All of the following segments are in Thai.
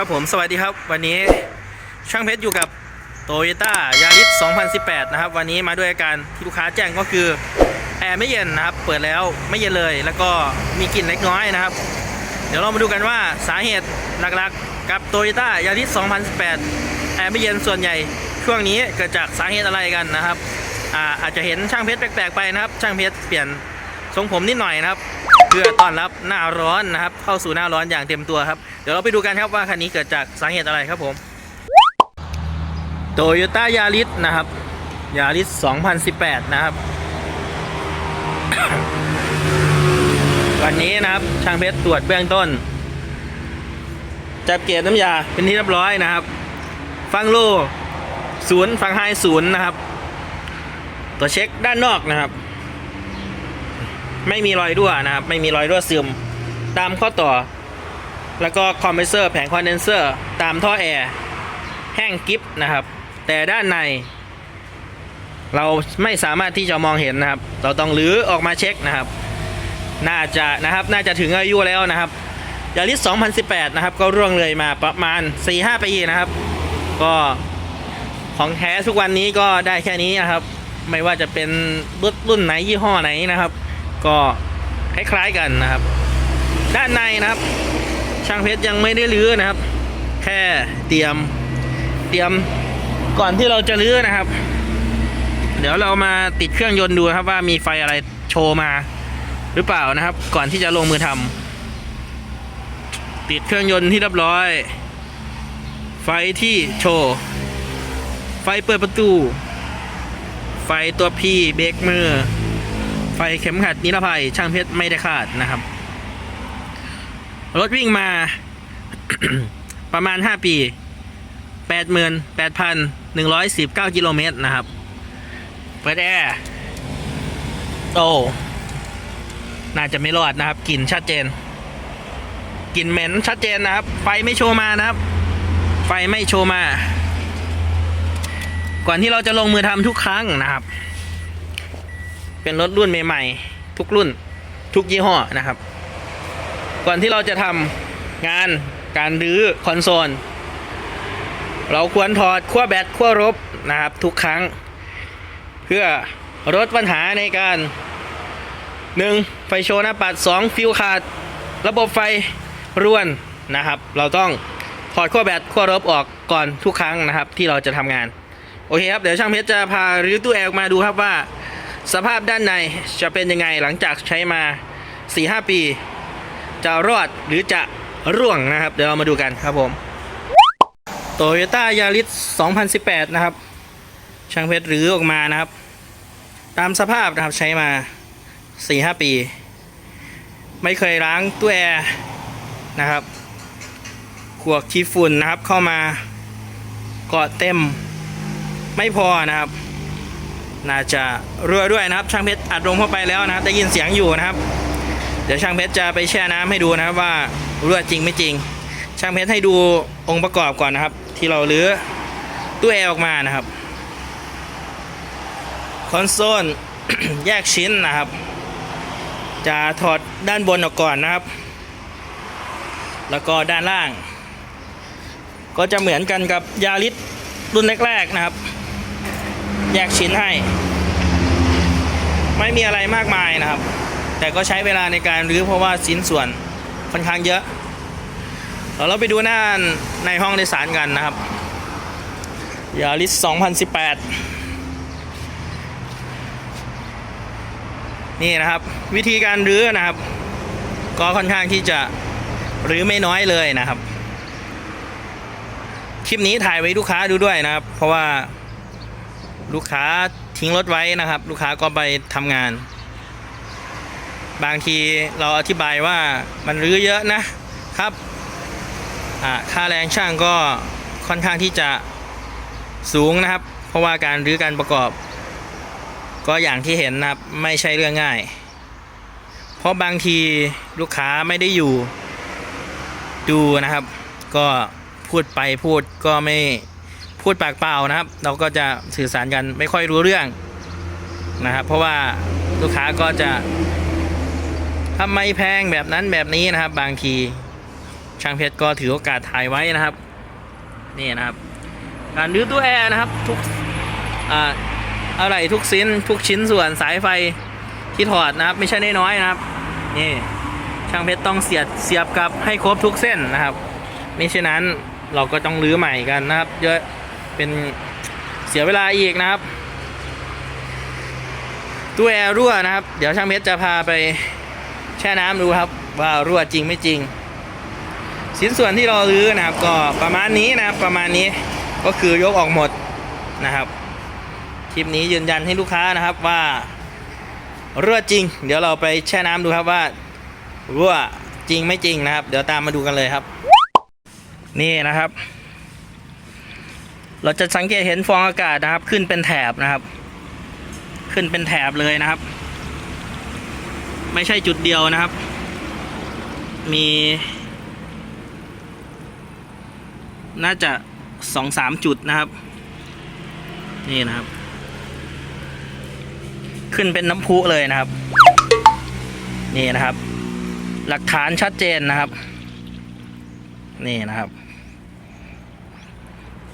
ครับผมสวัสดีครับ วันนี้ช่างเพชรอยู่กับโตโยต้ายาริส2018 นะครับ วันนี้มาด้วยอาการที่ลูกค้าแจ้งก็คือแอร์ไม่เย็นนะครับ เปิดแล้วไม่เย็นเลย แล้วก็มีกลิ่นเล็กน้อยนะครับ เดี๋ยวเรามาดูกันว่าสาเหตุหลักๆ กับโตโยต้ายาริส2018 แอร์ไม่เย็นส่วนใหญ่ ช่วงนี้เกิดจากสาเหตุอะไรกันนะครับอาอาจจะเห็นช่างเพชรแปลกๆไปนะครับ ช่างเพชรเปลี่ยนทรงผมนิดหน่อยนะครับ เพื่อต้อนรับหน้าร้อนนะครับ เข้าสู่หน้าร้อนอย่างเต็มตัวครับ เดี๋ยวเราไปดูกันครับว่าคันนี้เกิดจากสาเหตุอะไรครับผมโตโยต้ายาริสนะครับยาริส2018 นะครับ วันนี้นะครับช่างเพชรตรวจเบื้องต้น จับเกจน้ำยาเป็นที่เรียบร้อยนะครับ ฟังโลศูนย์ฟังไฮศูนย์นะครับ ตัวเช็คด้านนอกนะครับ ไม่มีรอยรั่วนะครับ ไม่มีรอยรั่วซึม ตามข้อต่อ แล้วก็คอมเพรสเซอร์แผงคอนเดนเซอร์ ตามท่อแอร์แห้งกิฟนะครับ แต่ด้านใน เราไม่สามารถที่จะมองเห็นนะครับ เราต้องรื้อออกมาเช็คนะครับ น่าจะนะครับน่าจะถึงอายุแล้วนะครับยาริส2018 นะครับ ก็ร่วงเลยมาประมาณ 4-5 ปีนะครับ ก็ของแท้ทุกวันนี้ก็ได้แค่นี้นะครับ ไม่ว่าจะเป็นรุ่นรุ่นไหนยี่ห้อไหนนะครับ ก็คล้ายๆกันนะครับ ด้านในนะครับ ช่างเพชรยังไม่ได้รื้อนะครับ แค่เตรียมเตรียมก่อนที่เราจะรื้อนะครับ เดี๋ยวเรามาติดเครื่องยนต์ดูครับว่ามีไฟอะไรโชว์มาหรือเปล่านะครับ ก่อนที่จะลงมือทำติดเครื่องยนต์ที่เรียบร้อย ไฟที่โชว์ ไฟเปิดประตู ไฟตัวพีเบรกมือ ไฟเข็มขัดนิรภัย ช่างเพชรไม่ได้ขาดนะครับ รถวิ่งมา ประมาณ 5 ปี 88,119 กิโลเมตรนะครับ เปิดแอร์โตน่าจะไม่รอดนะครับกลิ่นชัดเจนกลิ่นเหม็นชัดเจนนะครับ ไฟไม่โชว์มานะครับ ไฟไม่โชว์มา ก่อนที่เราจะลงมือทำทุกครั้งนะครับ เป็นรถรุ่นใหม่ๆทุกรุ่นทุกยี่ห้อนะครับ ก่อนที่เราจะทำงานการรื้อคอนโซล เราควรถอดขั้วแบตขั้วลบนะครับทุกครั้ง เพื่อลดปัญหาในการ 1. ไฟโชว์หน้าปัด 2. ฟิวขาด ระบบไฟร่วนนะครับ เราต้องถอดขั้วแบตขั้วลบออกก่อนทุกครั้งนะครับ ที่เราจะทำงาน โอเคครับ เดี๋ยวช่างเพชรจะพารื้อตู้แอร์มาดูครับว่า สภาพด้านในจะเป็นยังไงหลังจากใช้มา 4-5 ปี จะรอดหรือจะร่วงนะครับ เดี๋ยวเรามาดูกันครับผมโตโยต้ายาริส2018 นะครับ ช่างเพชรรื้อออกมานะครับ ตามสภาพนะครับใช้มาสี่ห้าปี ไม่เคยล้างตู้แอร์นะครับขวกขี้ฝุ่นนะครับเข้ามาเกาะเต็ม ไม่พอนะครับ น่าจะรั่วด้วยนะครับ ช่างเพชรอัดลมเข้าไปแล้วนะครับได้ยินเสียงอยู่นะครับ เดี๋ยวช่างเพชรจะไปแช่น้ำให้ดูนะครับว่ารั่วจริงไม่จริง ช่างเพชรให้ดูองค์ประกอบก่อนนะครับ ที่เราเลื้อตู้แอร์ออกมานะครับคอนโซลแยกชิ้นนะครับ จะถอดด้านบนออกก่อนนะครับ แล้วก็ด้านล่าง ก็จะเหมือนกันกับยาริสรุ่นแรกๆนะครับ แยกชิ้นให้ ไม่มีอะไรมากมายนะครับ แต่ก็ใช้เวลาในการรื้อเพราะว่าชิ้นส่วนค่อนข้างเยอะเราเราไปดูหน้าในห้องโดยสารกันนะครับยาริส2018 นี่นะครับ วิธีการรื้อนะครับ ก็ค่อนข้างที่จะรื้อไม่น้อยเลยนะครับ คลิปนี้ถ่ายไว้ลูกค้าดูด้วยนะครับ เพราะว่า ลูกค้าทิ้งรถไว้นะครับ ลูกค้าก็ไปทำงาน บางทีเราอธิบายว่ามันรื้อเยอะนะครับค่าแรงช่างก็ค่อนข้างที่จะสูงนะครับ เพราะว่าการรื้อการประกอบ ก็อย่างที่เห็นนะครับไม่ใช่เรื่องง่าย เพราะบางทีลูกค้าไม่ได้อยู่ ดูนะครับ ก็พูดไปพูดก็ไม่ พูดปากเปล่านะครับ เราก็จะสื่อสารกันไม่ค่อยรู้เรื่องนะครับ เพราะว่าลูกค้าก็จะทำไมแพงแบบนั้นแบบนี้นะครับ บางทีช่างเพชรก็ถือโอกาสถ่ายไว้นะครับนี่นะครับ การรื้อตู้แอร์นะครับทุกอ่าอะไรทุกชิ้นทุกชิ้นส่วนสายไฟที่ถอดนะครับ ไม่ใช่น้อยๆนะครับ นี่ช่างเพชรต้องเสียบเสียบกับให้ครบทุกเส้นนะครับไม่เช่นนั้นเราก็ต้องรื้อใหม่กันนะครับ เยอะ เป็นเสียเวลาอีกนะครับตู้แอร์รั่วนะครับ เดี๋ยวช่างเพชรจะพาไปแช่น้ำดูครับ ว่ารั่วจริงไม่จริง ชิ้นส่วนที่เรารื้อนะครับ ก็ประมาณนี้นะครับ ประมาณนี้ก็คือยกออกหมดนะครับคลิปนี้ยืนยันให้ลูกค้านะครับว่ารั่วจริง เดี๋ยวเราไปแช่น้ำดูครับว่ารั่วจริงไม่จริงนะครับ เดี๋ยวตามมาดูกันเลยครับ นี่นะครับ เราจะสังเกตเห็นฟองอากาศนะครับ ขึ้นเป็นแถบนะครับ ขึ้นเป็นแถบเลยนะครับ ไม่ใช่จุดเดียวนะครับ มี น่าจะสองสามจุดนะครับ นี่นะครับ ขึ้นเป็นน้ำพุเลยนะครับ นี่นะครับ หลักฐานชัดเจนนะครับ นี่นะครับ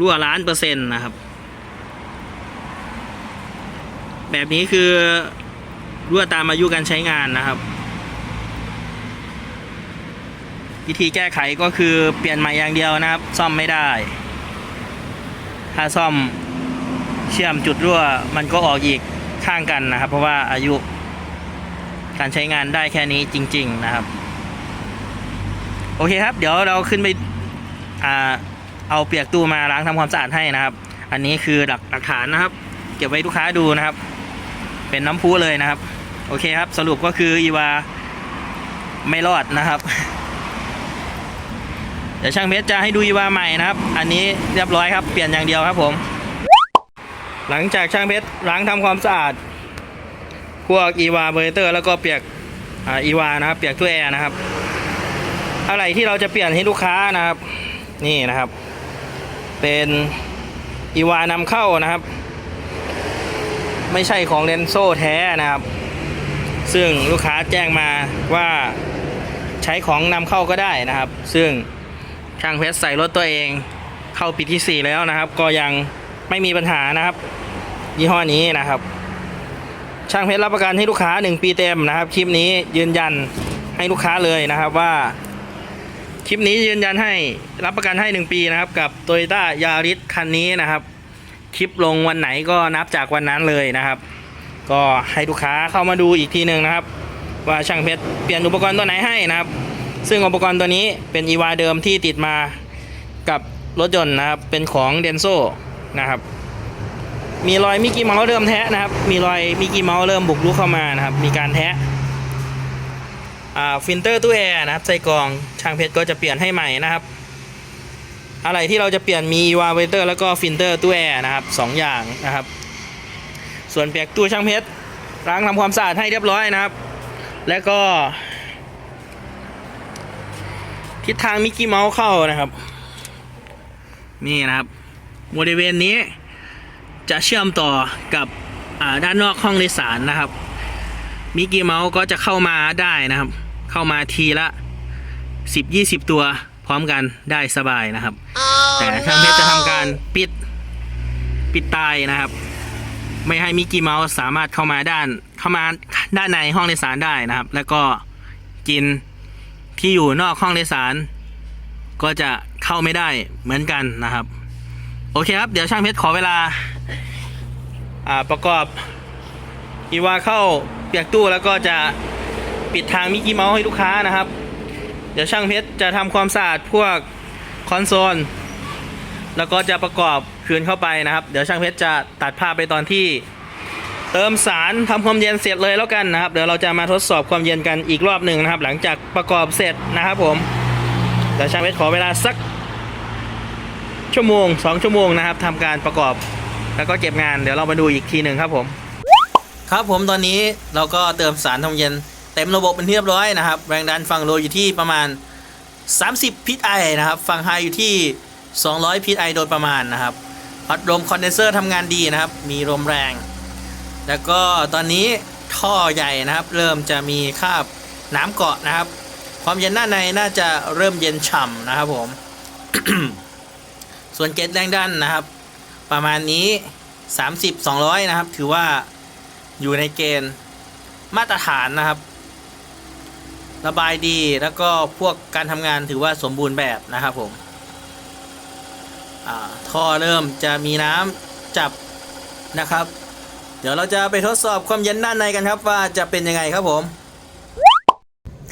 รั่วล้านเปอร์เซ็นต์นะครับ แบบนี้คือรั่วตามอายุการใช้งานนะครับ วิธีแก้ไขก็คือเปลี่ยนใหม่อย่างเดียวนะครับ ซ่อมไม่ได้ ถ้าซ่อมเชื่อมจุดรั่วมันก็ออกอีกข้างกันนะครับ เพราะว่าอายุการใช้งานได้แค่นี้จริง ๆ นะครับ โอเคครับ เดี๋ยวเราขึ้นไปอ่า เอาเปียกตู้มาล้างทำความสะอาดให้นะครับ อันนี้คือหลักหลักฐานนะครับ เก็บไว้ลูกค้าดูนะครับ เป็นน้ำพุเลยนะครับ โอเคครับ สรุปก็คืออีวาไม่รอดนะครับ เดี๋ยวช่างเพชรจะให้ดูอีวาใหม่นะครับ อันนี้เรียบร้อยครับ เปลี่ยนอย่างเดียวครับผม หลังจากช่างเพชรล้างทำความสะอาด พวกอีวาเบอร์เตอร์ แล้วก็เปียกอีวานะครับ เปียกถ้แอร์นะครับ อะไรที่เราจะเปลี่ยนให้ลูกค้านะครับ นี่นะครับ เป็นอีวานำเข้านะครับ ไม่ใช่ของเลนโซ่แท้นะครับ ซึ่งลูกค้าแจ้งมาว่าใช้ของนำเข้าก็ได้นะครับ ซึ่งช่างเพชรใส่รถตัวเองเข้าปีที่ 4 แล้วนะครับ ก็ยังไม่มีปัญหานะครับ ยี่ห้อนี้นะครับ ช่างเพชรรับประกันให้ลูกค้า 1 ปีเต็มนะครับ คลิปนี้ยืนยันให้ลูกค้าเลยนะครับว่า คลิปนี้ยืนยันให้รับประกันให้ 1 ปีนะครับ กับ t o y ยต้ายาริสคันนี้นะครับ คลิปลงวันไหนก็นับจากวันนั้นเลยนะครับ ก็ให้ลูกค้าเข้ามาดูอีกทีหนึ่งนะครับ ว่าช่างเพชรเปลี่ยนอุปกรณ์ตัวไหนให้นะครับ ซึ่งอุปกรณ์ตัวนี้เป็นอีวาเดิมที่ติดมากับรถยนต์นะครับ เป็นของเดนโซนะครับ มีรอยมิกกี้เมาส์เริ่มแทะนะครับ มีรอยมิกกี้เมาส์เริ่มบุกรุกเข้ามานะครับ มีการแทะ ฟิลเตอร์ตู้แอร์นะครับใส่กรองช่างเพชรก็จะเปลี่ยนให้ใหม่นะครับ อะไรที่เราจะเปลี่ยนมีวาเวเตอร์แล้วก็ฟิลเตอร์ตู้แอร์นะครับสองอย่างนะครับ ส่วนเปียกตู้ช่างเพชรล้างทำความสะอาดให้เรียบร้อยนะครับ แล้วก็ ทิศทางมิกกี้เมาส์เข้านะครับ นี่นะครับบริเวณนี้จะเชื่อมต่อกับด้านนอกห้องโดยสารนะครับ มิกกี้เมาส์ก็จะเข้ามาได้นะครับ เข้ามาทีละ 10 20 ตัวพร้อมกันได้สบายนะครับแต่ช่างเพชรจะทำการปิดปิดตายนะครับ ไม่ให้มิกกี้เมาส์สามารถเข้ามาด้านเข้ามาด้านในห้องโดยสารได้นะครับ แล้วก็กินที่อยู่นอกห้องโดยสาร ก็จะเข้าไม่ได้เหมือนกันนะครับ โอเคครับ เดี๋ยวช่างเพชรขอเวลาอ่าประกอบอีวาเข้าเปียกตู้แล้วก็จะ ปิดทางมิกกี้เมาส์ให้ลูกค้านะครับ เดี๋ยวช่างเพชรจะทำความสะอาดพวกคอนโซล แล้วก็จะประกอบคืนเข้าไปนะครับ เดี๋ยวช่างเพชรจะตัดภาพไปตอนที่ เติมสารทำความเย็นเสร็จเลยแล้วกันนะครับ เดี๋ยวเราจะมาทดสอบความเย็นกันอีกรอบหนึ่งนะครับ หลังจากประกอบเสร็จนะครับผมเดี๋ยวช่างเพชรขอเวลาสักชั่วโมงสองชั่วโมงนะครับทำการประกอบแล้วก็เก็บงานเดี๋ยวเรามาดูอีกทีหนึ่งครับผม ครับผมตอนนี้เราก็เติมสารทำเย็น เต็มระบบเป็นที่เรียบร้อยนะครับ แรงดันฝั่งโลอยู่ที่ประมาณ 30พิษไอนะครับ ฝั่งไฮอยู่ที่ 200พิษไอโดยประมาณนะครับพัดลมคอนเดนเซอร์ทำงานดีนะครับ มีลมแรง แล้วก็ตอนนี้ท่อใหญ่นะครับ เริ่มจะมีคราบน้ำเกาะนะครับ ความเย็นด้านในน่าจะเริ่มเย็นฉ่ำนะครับผม ส่วนเกจแรงดันนะครับ ประมาณนี้ 30 200 นะครับ ถือว่าอยู่ในเกณฑ์มาตรฐานนะครับ ระบายดีแล้วก็พวกการทำงานถือว่าสมบูรณ์แบบนะครับผมท่อเริ่มจะมีน้ำจับนะครับ เดี๋ยวเราจะไปทดสอบความเย็นด้านในกันครับว่าจะเป็นยังไงครับผม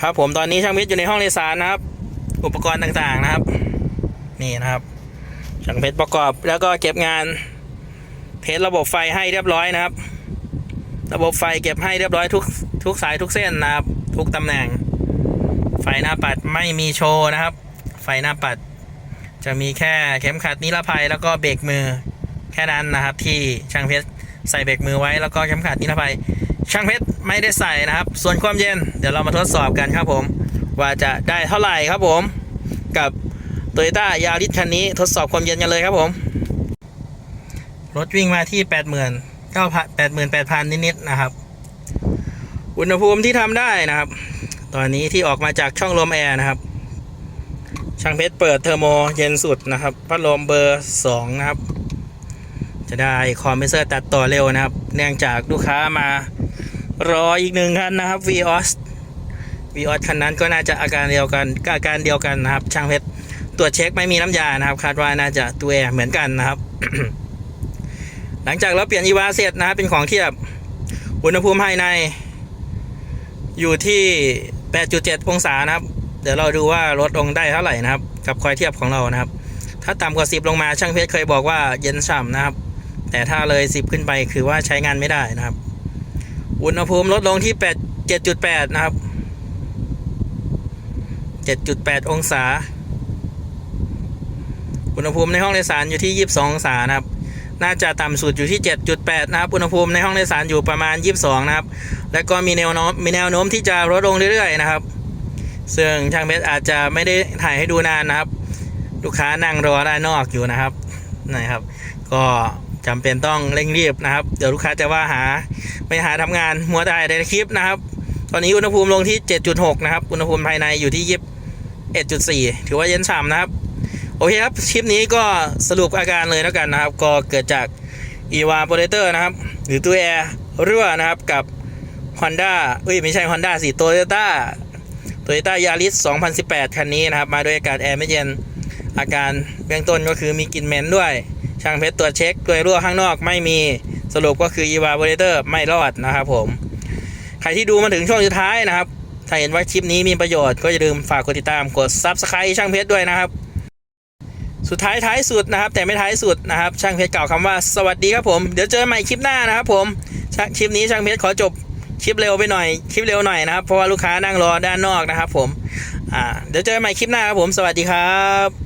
ครับผมตอนนี้ช่างเพชรอยู่ในห้องโดยสารนะครับ อุปกรณ์ต่างๆนะครับ นี่นะครับช่างเพชรประกอบแล้วก็เก็บงาน เทสระบบไฟให้เรียบร้อยนะครับ ระบบไฟเก็บให้เรียบร้อยทุกทุกสายทุกเส้นนะครับ ทุกตำแหน่ง ไฟหน้าปัดไม่มีโชว์นะครับ ไฟหน้าปัด จะมีแค่เข็มขัดนิรภัยแล้วก็เบรกมือแค่นั้นนะครับ ที่ช่างเพชรใส่เบรกมือไว้แล้วก็เข็มขัดนิรภัย ช่างเพชรไม่ได้ใส่นะครับ ส่วนความเย็นเดี๋ยวเรามาทดสอบกันครับผม ว่าจะได้เท่าไหร่ครับผม กับโตโยต้ายาริสคันนี้ทดสอบความเย็นกันเลยครับผมรถวิ่งมาที่8 9 0 0 0 8 8 0 0 นิดๆนะครับ อุณหภูมิที่ทำได้นะครับ ตอนนี้ที่ออกมาจากช่องลมแอร์นะครับ ช่างเพชรเปิดเทอร์โมเย็นสุดนะครับ พัดลมเบอร์2นะครับ จะได้คอมเพรสเซอร์ตัดต่อเร็วนะครับ เนื่องจากลูกค้ามารออีกหนึ่งคันนะครับ v ีออสวีออสคันนั้นก็น่าจะอาการเดียวกันก็อาการเดียวกันนะครับ ช่างเพชรตรวจเช็คไม่มีน้ำยานะครับ คาดว่าน่าจะตัวแอร์เหมือนกันนะครับ หลังจากเราเปลี่ยนอีวาเสร็จนะครับเป็นของเทียบอุณหภูมิภายใน อยู่ที่ 8.7 องศานะครับ เดี๋ยวเราดูว่าลดลงได้เท่าไหร่นะครับ กับคอยเทียบของเรานะครับ ถ้าต่ำกว่า 10 ลงมาช่างเพชรเคยบอกว่าเย็นฉ่ำนะครับ แต่ถ้าเลย 10 ขึ้นไปคือว่าใช้งานไม่ได้นะครับ อุณหภูมิลดลงที่ 8 7.8 นะครับ 7.8 องศา อุณหภูมิในห้องโดยสารอยู่ที่ 22 องศานะครับ น่าจะต่ำสุดอยู่ที่ 7.8 นะครับ อุณหภูมิในห้องโดยสารอยู่ประมาณ 22 นะครับ แล้วก็มีแนวโน้มมีแนวโน้มที่จะลดลงเรื่อยๆนะครับ ซึ่งช่างเพชรอาจจะไม่ได้ถ่ายให้ดูนานนะครับ ลูกค้านั่งรอด้านนอกอยู่นะครับนะครับ ก็จำเป็นต้องเร่งรีบนะครับ เดี๋ยวลูกค้าจะว่าหาไม่หาทำงานมัวแต่ในคลิปนะครับ ตอนนี้อุณหภูมิลงที่ 7.6 นะครับ อุณหภูมิภายในอยู่ที่ 21.4 ถือว่าเย็นฉ่ำนะครับ โอเคครับคลิปนี้ก็สรุปอาการเลยแล้วกันนะครับ ก็เกิดจาก e v a p o r a t o r นะครับ หรือตัวแอร์รั่วนะครับกับ Honda เอ้ยไม่ใช่ Honda สิ Toyota Toyota Yaris 2018 คันนี้นะครับ มาด้วยอากาศแอร์ไม่เย็นอาการเบื้องต้นก็คือมีกลิ่นเหม็นด้วย ช่างเพชรตรวจเช็คตัวรั่วข้างนอกไม่มีสรุปก็คือ e v a p o r a t o r ไม่รอดนะครับผม ใครที่ดูมาถึงช่วงสุดท้ายนะครับ ถ้าเห็นว่าคลิปนี้มีประโยชน์ก็อย่าลืมฝากกดติดตามกด Subscribe ช่างเพชรด้วยนะครับ สุดท้ายท้ายสุดนะครับ แต่ไม่ท้ายสุดนะครับ ช่างเพชรกล่าวคำว่าสวัสดีครับผม เดี๋ยวเจอกันใหม่คลิปหน้านะครับผมคลิปนี้ช่างเพชรขอจบคลิปเร็วไปหน่อยคลิปเร็วหน่อยนะครับเพราะว่าลูกค้านั่งรอด้านนอกนะครับผมอ่าเดี๋ยวเจอกันใหม่คลิปหน้าครับผมสวัสดีครับ